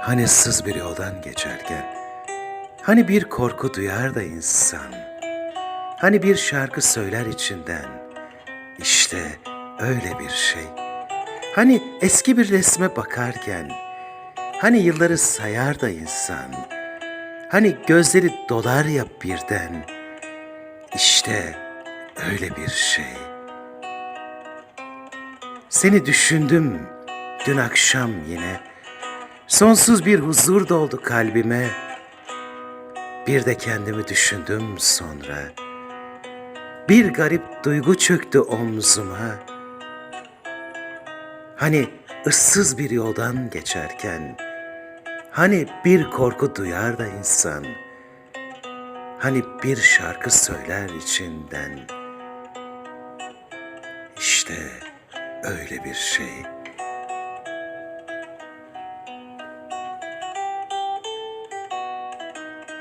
Hani ıssız bir yoldan geçerken, hani bir korku duyar da insan, hani bir şarkı söyler içinden, işte öyle bir şey. Hani eski bir resme bakarken, hani yılları sayar da insan, hani gözleri dolar ya birden, işte öyle bir şey. Seni düşündüm dün akşam yine. Sonsuz bir huzur doldu kalbime. Bir de kendimi düşündüm sonra. Bir garip duygu çöktü omzuma. Hani ıssız bir yoldan geçerken, hani bir korku duyar da insan, hani bir şarkı söyler içinden. İşte öyle bir şey.